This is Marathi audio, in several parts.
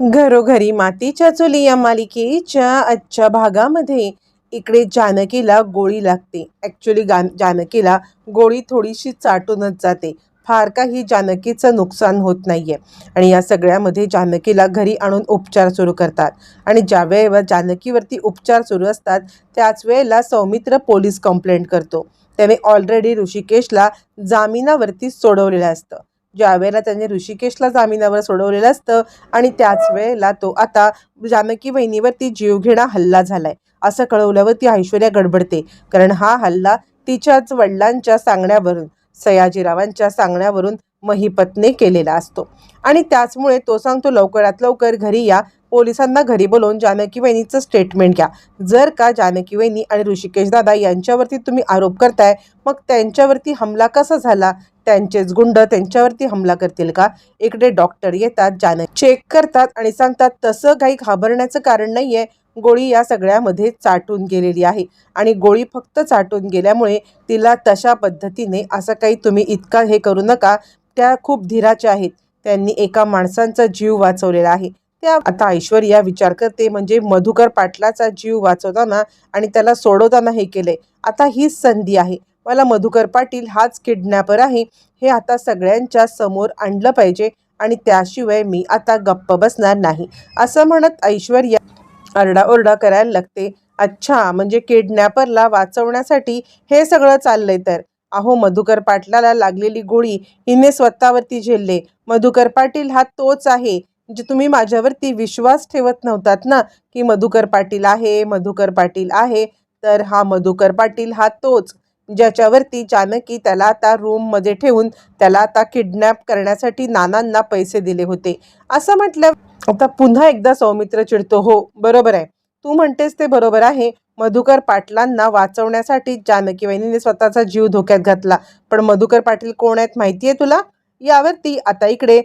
घरोघरी मातीच्या चुली या मालिकेच्या आजच्या भागामध्ये इकडे जानकीला गोळी लागते. ॲक्च्युली गा जानकीला गोळी थोडीशी चाटूनच जाते. फार काही जानकीचं नुकसान होत नाही आहे आणि या सगळ्यामध्ये जानकीला घरी आणून उपचार सुरू करतात. आणि ज्या वेळेवर जानकीवरती उपचार सुरू असतात त्याच वेळेला सौमित्र पोलीस कंप्लेंट करतो. त्याने ऑलरेडी ऋषिकेशला जामिनावरती सोडवलेलं असतं. ज्या वेळेला त्याने ऋषिकेशला जामिनावर सोडवलेलं असतं आणि त्याच वेळेला तो आता जानकी वहिनीवरती जीवघेणा हल्ला झालाय. असं कळवल्यावर ती ऐश्वर्या गडबडते. कारण हा हल्ला तिच्याच वडिलांच्या सांगण्यावरून सयाजीरावांच्या सांगण्यावरून महीपतने केलेला असतो. आणि त्याचमुळे तो सांगतो लवकरात लवकर घरी या. पोलिसांना घरी बोलवून जानकी वहिनीचं स्टेटमेंट घ्या. जर का जानकी वहिनी आणि ऋषिकेश दादा यांच्यावरती तुम्ही आरोप करताय मग त्यांच्यावरती हमला कसा झाला? त्यांचेच गुंड त्यांच्यावरती हमला करतील का? इकडे डॉक्टर येतात जानक चेक करतात आणि सांगतात तसं काही घाबरण्याचं कारण नाहीये. गोळी या सगळ्यामध्ये चाटून गेलेली आहे. आणि गोळी फक्त चाटून गेल्यामुळे तिला तशा पद्धतीने असं काही तुम्ही इतका हे करू नका. त्या खूप धीराच्या आहेत. त्यांनी एका माणसांचा जीव वाचवलेला आहे. त्या आता ऐश्वर्या विचार करते म्हणजे मधुकर पाटलाचा जीव वाचवताना आणि त्याला सोडवताना हे केले आता हीच संधी आहे. मला मधुकर पाटील हाच किडनॅपर आहे हे आता सगळ्यांच्या समोर आणलं पाहिजे आणि त्याशिवाय मी आता गप्प बसणार नाही. असं म्हणत ऐश्वर्या आरडाओरडा करायला लागते. अच्छा म्हणजे किडनॅपरला वाचवण्यासाठी हे सगळं चाललंय तर. अहो मधुकर पाटलाला लागलेली गोळी हिने स्वतःवरती झेलले. मधुकर पाटील हा तोच आहे म्हणजे तुम्ही माझ्यावरती विश्वास ठेवत नव्हतात ना की मधुकर पाटील आहे मधुकर पाटील आहे तर हा मधुकर पाटील हा तोच. ज्याच्यावरती जानकी त्याला आता रूममध्ये ठेवून त्याला आता किडनॅप करण्यासाठी नानांना पैसे दिले होते. असं म्हटलं आता पुन्हा एकदा सौमित्र चिडतो हो बरोबर आहे. तू म्हणतेस ते बरोबर आहे. मधुकर पाटलांना वाचवण्यासाठी जानकी वहिनीने स्वतःचा जीव धोक्यात घातला. पण मधुकर पाटील कोण आहेत माहिती आहे तुला? यावरती आता इकडे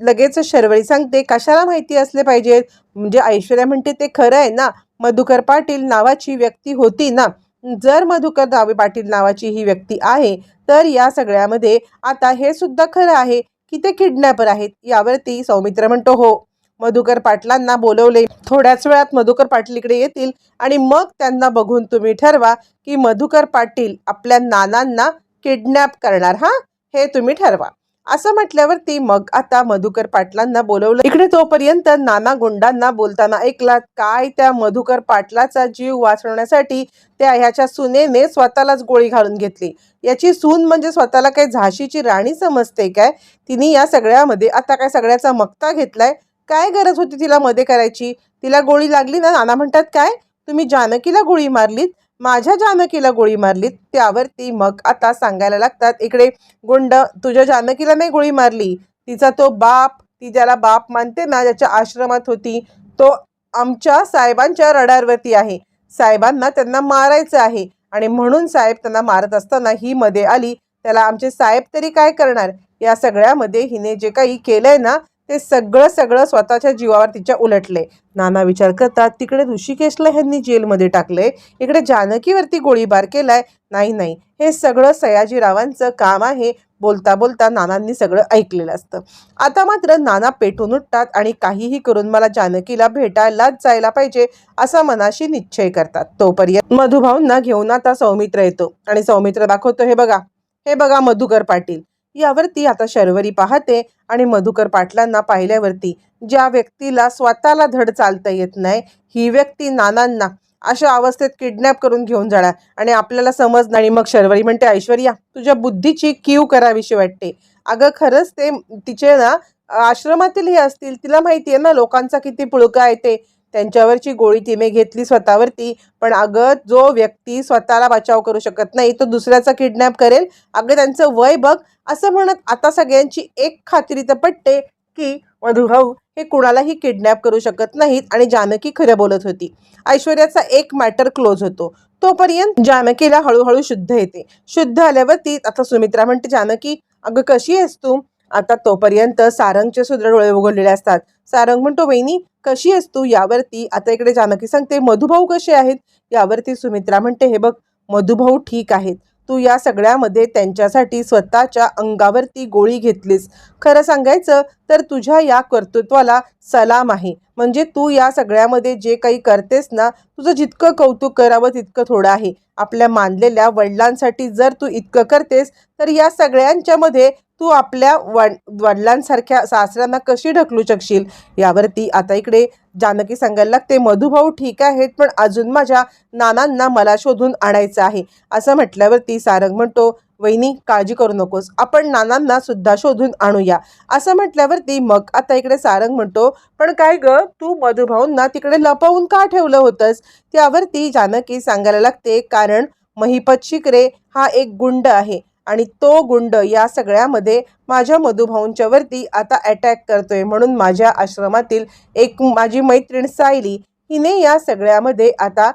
लगेच शर्वरी सांगते कशाला माहिती असले पाहिजेत? म्हणजे ऐश्वर्या म्हणते ते खरं आहे ना. मधुकर पाटील नावाची व्यक्ती होती ना. जर मधुकर दावे पाटील नावाची ही व्यक्ती आहे तर या सगळ्यामध्ये आता हे सुद्धा खरं आहे की ते किडनॅपर आहेत यावरती सौमित्र म्हणतो हो. मधुकर पाटलांना बोलवले. थोड्याच वेळात मधुकर पाटील इकडे येतील आणि मग त्यांना बघून तुम्ही ठरवा की मधुकर पाटील आपल्या नानांना किडनॅप करणार हा? हे तुम्ही ठरवा. असं म्हटल्यावरती मग आता मधुकर पाटलांना बोलवलं. इकडे तोपर्यंत नाना गुंडांना बोलताना ऐकलात काय त्या मधुकर पाटलाचा जीव वाचवण्यासाठी त्या ह्याच्या सुनेने स्वतःलाच गोळी घालून घेतली? याची सून म्हणजे स्वतःला काय झाशीची राणी समजते काय? तिने या सगळ्यामध्ये आता काय सगळ्याचा मक्ता घेतलाय? काय गरज होती तिला मध्ये करायची? तिला गोळी लागली ना? नाना म्हणतात काय? तुम्ही जानकीला गोळी मारलीत? माझ्या जानकीला गोळी मारली त्यावरती मग आता सांगायला लागतात इकडे गुंड तुझ्या जानकीला नाही गोळी मारली. तिचा तो बाप ती ज्याला बाप मानते ना ज्याच्या आश्रमात होती तो आमच्या साहेबांच्या रडारवरती आहे. साहेबांना त्यांना मारायचं आहे आणि म्हणून साहेब त्यांना मारत असताना ही मध्ये आली. त्याला आमचे साहेब तरी काय करणार? या सगळ्यामध्ये हिने जे काही केलंय ना ते सगळं सगळं स्वतःच्या जीवावर तिच्या उलटले. नाना विचार करतात तिकडे ऋषिकेशला ह्यांनी जेलमध्ये टाकले? इकडे जानकीवरती गोळीबार केलाय? नाही नाही. हे सगळं सयाजीरावांचं काम आहे बोलता बोलता नानांनी सगळं ऐकलेलं असतं. आता मात्र नाना पेटून उठतात आणि काहीही करून मला जानकीला भेटायलाच जायला पाहिजे असा मनाशी निश्चय करतात. तोपर्यंत मधुभाऊंना घेऊन आता सौमित्र येतो आणि सौमित्र दाखवतो हे बघा हे बघा मधुकर पाटील यावरती आता शर्वरी पाहते आणि मधुकर पाटलांना पाहिल्यावरती ज्या व्यक्तीला स्वतःला धड चालता येत नाही ही व्यक्ती नानांना अशा अवस्थेत किडनॅप करून घेऊन जाणार आणि आपल्याला समज नाही मग शर्वरी म्हणते ऐश्वर्या तुझ्या बुद्धीची कीव करावीशी वाटते. अगं खरंच ते तिचे ना आश्रमातील हे असतील तिला माहिती आहे ना लोकांचा किती पुळका आहे ते. त्यांच्यावरची गोळी तिने घेतली स्वतःवरती. पण अगं जो व्यक्ती स्वतःला बचाव करू शकत नाही तो दुसऱ्याचा किडनॅप करेल. अगं त्यांचं वय बघ. असं म्हणत आता सगळ्यांची एक खात्री तर पटते की मधुभाऊ हे कुणालाही किडनॅप करू शकत नाहीत आणि जानकी खरं बोलत होती. ऐश्वर्याचा एक मॅटर क्लोज होतो. तोपर्यंत जानकीला हळूहळू शुद्ध येते. शुद्ध आल्यावरती आता सुमित्रा म्हणते जानकी अगं कशी आहेस तू? आता तोपर्यंत सारंगचे सुद्धा डोळे उघडलेले असतात. सारंग म्हणतो वहिनी कशी आहेस तू? यावरती आता इकडे जानकी सांगते मधुभाऊ कसे आहेत? यावरती सुमित्रा म्हणते हे बघ मधुभाऊ ठीक आहेत. तू या सगळ्यामध्ये त्यांच्यासाठी स्वतःच्या अंगावरती गोळी घेतलीस. खरं सांगायचं तर तुझ्या या कर्तृत्वाला सलाम आहे. म्हणजे तू या सगळ्यामध्ये जे काही करतेस ना तुझं जितकं कौतुक करावं तितकं थोडं आहे. आपल्या मानलेल्या वडिलांसाठी जर तू इतकं करतेस तर या सगळ्यांच्यामध्ये तू आपल्या वड वडिलांसारख्या सासऱ्यांना कशी ढकलू शकशील? यावरती आता इकडे जानकी सांगायला लागते मधुभाऊ ठीक आहेत पण अजून माझ्या नानांना मला शोधून आणायचं आहे. असं म्हटल्यावरती सारंग म्हणतो वहिनी काळजी करू नकोस आपण नानांना सुद्धा शोधून आणूया. असं म्हटल्यावरती मग आता इकडे सारंग म्हणतो पण काय ग तू मधुभाऊंना तिकडे लपवून का ठेवलं होतंस? त्यावरती जानकी सांगायला लागते कारण महिपत शिकरे हा एक गुंड आहे आणि तो गुंड या सगळ्यामध्ये माझ्या मधुभाऊंच्या वरती आता अटॅक करतोय म्हणून माझ्या आश्रमातील एक माझी मैत्रीण सायली हिने या सगळ्यामध्ये आता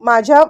माझ्या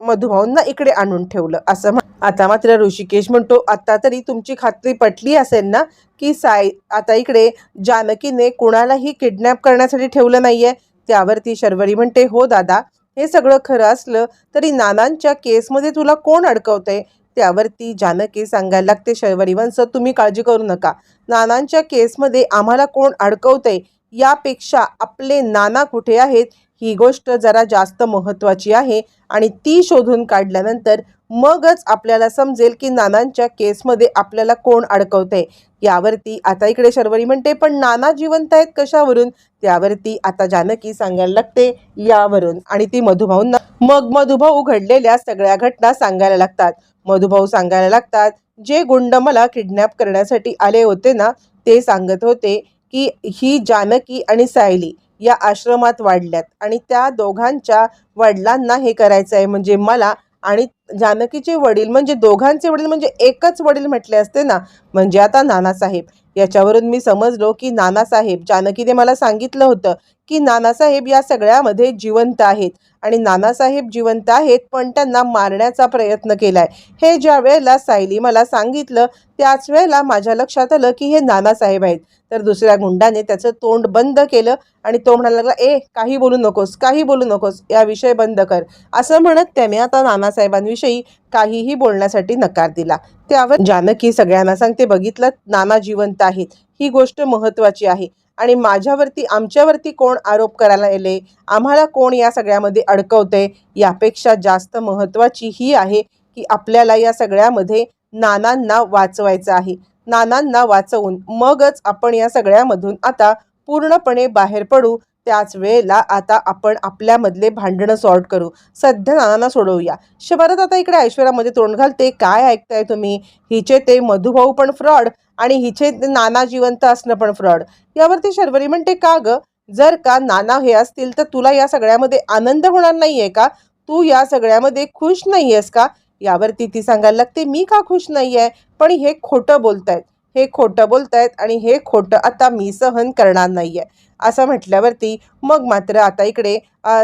मधुभाऊंना इकडे आणून ठेवलं. असं म्हण आता मात्र ऋषिकेश म्हणतो आता तरी तुमची खात्री पटली असेल ना की साय आता इकडे जानकीने कुणालाही किडनॅप करण्यासाठी ठेवलं नाहीये? त्यावरती शर्वरी म्हणते हो दादा हे सगळं खरं असलं तरी नानांच्या केसमध्ये तुला कोण अडकवतंय? त्यावरती जानकी सांगायला लागते शैवरी वंश तुम्ही काळजी करू नका. नानांच्या केसमध्ये आम्हाला कोण अडकवतंय यापेक्षा आपले नाना कुठे आहेत ही गोष्ट जरा जास्त महत्त्वाची आहे आणि ती शोधून काढल्यानंतर मगच आपल्याला समजेल की नानांच्या केसमध्ये आपल्याला कोण अडकवते यावरती आता इकडे शर्वरी म्हणते पण नाना जिवंत आहेत कशावरून? त्यावरती आता जानकी सांगायला लागते यावरून. आणि ती मधुभाऊंना मग मधुभाऊ घडलेल्या सगळ्या घटना सांगायला लागतात. मधुभाऊ सांगायला लागतात जे गुंड मला किडनॅप करण्यासाठी आले होते ना ते सांगत होते की ही जानकी आणि सायली या आश्रमात वाढल्यात. आणि त्या दोघांच्या वडिलांना हे करायचं आहे. म्हणजे मला आणि जानकीचे वडील म्हणजे दोघांचे वडील म्हणजे एकच वडील म्हटले असते ना म्हणजे आता नानासाहेब. याच्यावरून मी समजलो की नानासाहेब जानकीने मला सांगितलं होतं की नानासाहेब या सगळ्यामध्ये जिवंत आहेत. आणि नानासाहेब जिवंत आहेत पण त्यांना मारण्याचा प्रयत्न केलाय. हे ज्या वेळेला सायली मला सांगितलं त्याच वेळेला माझ्या लक्षात आलं की हे नानासाहेब आहेत. तर दुसऱ्या गुंडाने त्याचं तोंड बंद केलं आणि तो म्हणायला लागला ए काही बोलू नकोस काही बोलू नकोस या विषय बंद कर. असं म्हणत त्याने आता नानासाहेबांविषयी काहीही बोलण्यासाठी नकार दिला. त्यावर जानकी सगळ्यांना सांगते बघितलं नाना जिवंत आहेत. ही गोष्ट महत्त्वाची आहे. आणि माझ्यावरती आमच्यावरती कोण आरोप करायला येले? आम्हाला कोण या सगळ्यामध्ये अडकवते यापेक्षा जास्त महत्त्वाची ही आहे की आपल्याला या सगळ्यामध्ये नानांना वाचवायचं आहे. नानांना वाचवून मगच आपण या सगळ्यामधून आता पूर्णपणे बाहेर पडू त्याच वेळेला आता आपण आपल्यामधले भांडणं सॉर्ट करू. सध्या नानांना सोडवूया. शबरत आता इकडे ऐश्वर्यामध्ये तोंड घालते. काय ऐकताय तुम्ही? हिचे ते मधुभाऊ पण फ्रॉड आणि हिचे नाना जिवंत असणं पण फ्रॉड यावरती शर्वरी म्हणते का ग? जर का नाना हे असतील तर तुला या सगळ्यामध्ये आनंद होणार नाहीये का? तू या सगळ्यामध्ये खुश नाही आहेस का? यावरती ती सांगायला लागते मी का खुश नाही आहे पण हे खोटं बोलतायत. हे खोटं बोलतायत आणि हे खोटं आता मी सहन करणार नाही आहे असं म्हटल्यावरती मग मात्र आता इकडे अ,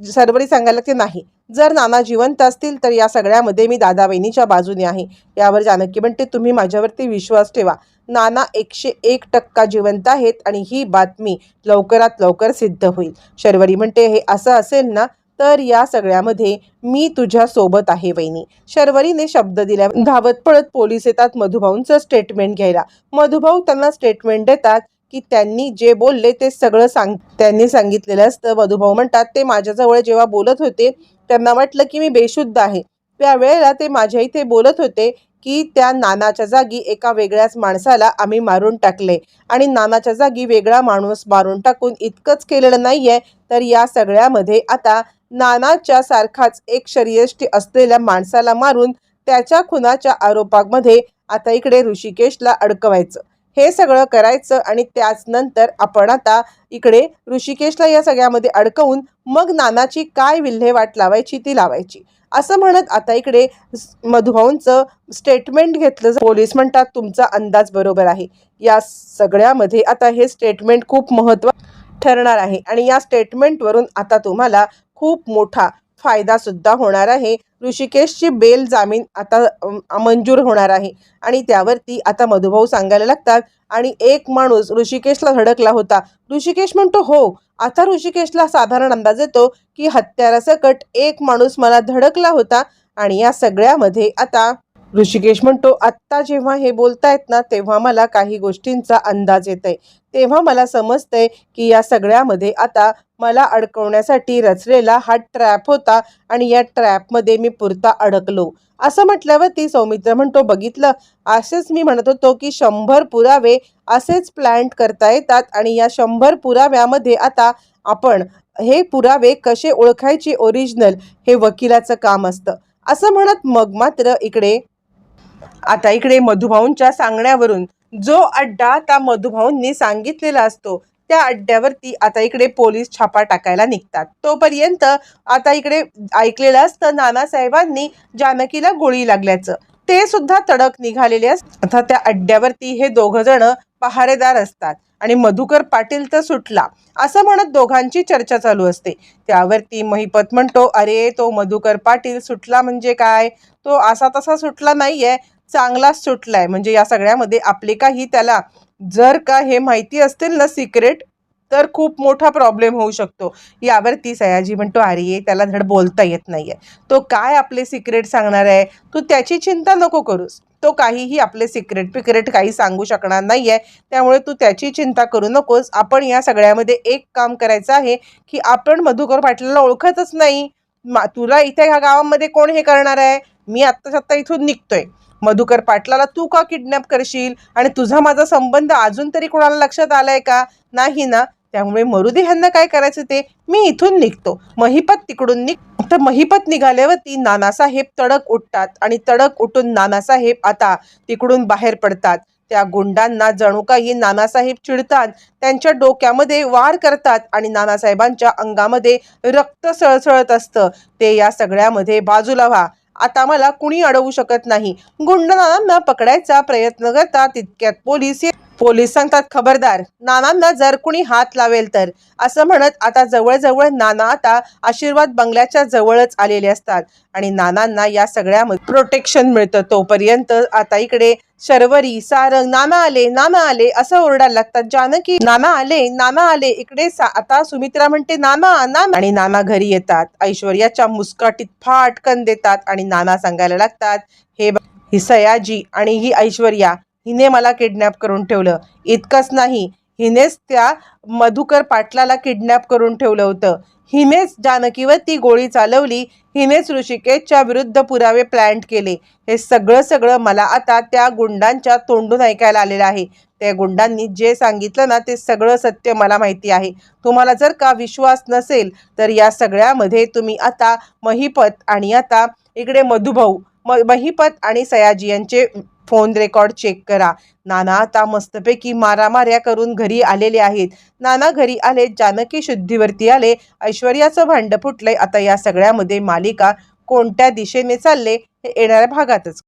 सर्वरी सांगायला लागते नाही. जर नाना जिवंत असतील तर या सगळ्यामध्ये मी दादा बहिणीच्या बाजूने आहे. यावर जानकी म्हणते तुम्ही माझ्यावरती विश्वास ठेवा. नाना एकशे एक टक्का जिवंत आहेत आणि ही बातमी लवकरात लवकर सिद्ध होईल. शर्वरी म्हणते हे असं असेल ना तर या सगळ्यामध्ये मी तुझ्या सोबत आहे वहिनी. शर्वरीने शब्द दिल्या धावत पळत पोलीस येतात मधुभाऊंचं स्टेटमेंट घ्यायला. मधुभाऊ त्यांना स्टेटमेंट देतात की त्यांनी जे बोलले ते सगळं सांग त्यांनी सांगितलेलं असतं. मधुभाऊ म्हणतात ते माझ्याजवळ जेव्हा बोलत होते त्यांना वाटलं की मी बेशुद्ध आहे. त्यावेळेला ते माझ्या इथे बोलत होते की त्या नानाच्या जागी एका वेगळ्याच माणसाला आम्ही मारून टाकले. आणि नानाच्या जागी वेगळा माणूस मारून टाकून इतकंच केलेलं नाही आहे तर या सगळ्यामध्ये आता नानाच्या सारखाच एक शरीयष्टी असलेल्या माणसाला मारून त्याच्या खुनाच्या आरोपामध्ये आता इकडे ऋषिकेशला अडकवायचं. हे सगळं करायचं आणि त्याच नंतर आपण आता इकडे ऋषिकेशला या सगळ्यामध्ये अडकवून मग नानाची काय विल्हेवाट लावायची ती लावायची. असं म्हणत आता इकडे मधुभाऊंचं स्टेटमेंट घेतलं पोलीस म्हणतात तुमचा अंदाज बरोबर आहे. या सगळ्यामध्ये आता हे स्टेटमेंट खूप महत्त्व ठरणार आहे. आणि या स्टेटमेंटवरून आता तुम्हाला खूप मोठा फायदा सुद्धा होणार आहे. ऋषिकेशची बेल जामीन आता मंजूर होणार आहे. आणि त्यावरती आता मधुभाऊ सांगायला लागतात आणि एक माणूस ऋषिकेशला धडकला होता. ऋषिकेश म्हणतो हो आता ऋषिकेशला साधारण अंदाज येतो की हत्यारासकट एक माणूस मला धडकला होता. आणि या सगळ्यामध्ये आता ऋषिकेश म्हणतो आत्ता जेव्हा हे बोलतायत ना तेव्हा मला काही गोष्टींचा अंदाज येत आहे तेव्हा मला समजतंय की या सगळ्यामध्ये आता मला अडकवण्यासाठी रचलेला हा ट्रॅप होता आणि या ट्रॅपमध्ये मी पुरता अडकलो. असं म्हटल्यावर ती सौमित्र म्हणतो बघितलं? असेच मी म्हणत होतो की शंभर पुरावे असेच प्लॅन्ट करता येतात आणि या शंभर पुराव्यामध्ये आता आपण हे पुरावे कसे ओळखायचे ओरिजिनल हे वकिलाचं काम असतं. असं म्हणत मग मात्र इकडे आता इकडे मधुभाऊंच्या सांगण्यावरून जो अड्डा त्या मधुभाऊंनी सांगितलेला असतो त्या अड्ड्यावरती आता इकडे पोलीस छापा टाकायला निघतात. तोपर्यंत आता इकडे ऐकलेलं असतं नानासाहेबांनी जानकीला गोळी लागल्याचं. ते सुद्धा तडक निघालेले असतात आता त्या अड्ड्यावरती हे दोघ जण पहारेदार असतात आणि मधुकर पाटील तर सुटला. असं म्हणत दोघांची चर्चा चालू असते. त्यावरती महिपत म्हणतो अरे तो मधुकर पाटील सुटला म्हणजे काय? तो असा तसा सुटला नाहीये. चांगलाच सुटलाय. म्हणजे या सगळ्यामध्ये आपले काही त्याला जर का हे माहिती असतील ना सिक्रेट तर खूप मोठा प्रॉब्लेम होऊ शकतो. यावरती सयाजी म्हणतो अरे त्याला धड बोलता येत नाहीये. तो काय आपले सिक्रेट सांगणार आहे? तू त्याची चिंता नको करूस. तो काहीही आपले सिक्रेट पिक्रेट काही सांगू शकणार नाही आहे त्यामुळे तू त्याची चिंता करू नकोस. आपण या सगळ्यामध्ये एक काम करायचं आहे की आपण मधुकर पाटलाला ओळखतच नाही. मा तुला इथे ह्या गावामध्ये कोण हे करणार आहे? मी आत्ताच आत्ता इथून निघतोय. मधुकर पाटलाला तू का किडनॅप करशील? आणि तुझा माझा संबंध अजून तरी कोणाला लक्षात आलाय का? नाही ना. त्यामुळे मरुदे ह्यांना काय करायचं ते? मी इथून निघतो. महिपत तिकडून निघ. तर महिपत निघाल्यावरती नानासाहेब तडक उठतात. आणि तडक उठून नानासाहेब आता तिकडून बाहेर पडतात. त्या गुंडांना जणू काही नानासाहेब चिडतात. त्यांच्या डोक्यामध्ये वार करतात. आणि नानासाहेबांच्या अंगामध्ये रक्त सळसळत असतं. ते या सगळ्यामध्ये बाजूला व्हा. आता मला कुणी अडवू शकत नाही. गुंडनानांना पकडायचा प्रयत्न करतात तितक्यात पोलीस पोलीस सांगतात खबरदार नानांना जर कुणी हात लावेल तर. असं म्हणत आता जवळजवळ नाना आता आशीर्वाद बंगल्याच्या जवळच आलेले असतात. आणि नानांना या सगळ्यामध्ये प्रोटेक्शन मिळतं तोपर्यंत आता इकडे शर्वरी सारंग नाना आले नाना आले असं ओरडायला लागतात. जानकी नाना आले नाना आले इकडे सा- आता सुमित्रा म्हणते नाना नाना. आणि नाना घरी येतात. ऐश्वर्याच्या मुस्काटीत फाटकन देतात आणि नाना सांगायला लागतात हे ही सयाजी आणि ही ऐश्वर्या हिने मला किडनॅप करून ठेवलं. इतकंच नाही हिनेच त्या मधुकर पाटलाला किडनॅप करून ठेवलं होतं. हिनेच जानकीवर ती गोळी चालवली हिनेच ऋषिकेशच्या विरुद्ध पुरावे प्लॅन्ट केले. हे सगळं सगळं मला आता त्या गुंडांच्या तोंडून ऐकायला आलेलं आहे. त्या गुंडांनी जे सांगितलं ना ते सगळं सत्य मला माहिती आहे. तुम्हाला जर का विश्वास नसेल तर या सगळ्यामध्ये तुम्ही आता महिपत आणि आता इकडे मधुभाऊ म महिपत आणि सयाजी यांचे फोन रेकॉर्ड चेक करा. नाना आता मस्तपैकी मारामाऱ्या करून घरी आलेले आहेत. नाना घरी आले जानकी शुद्धीवरती आले ऐश्वर्याचं भांड फुटलंय. आता या सगळ्यामध्ये मालिका कोणत्या दिशेने चालले हे येणाऱ्या भागातच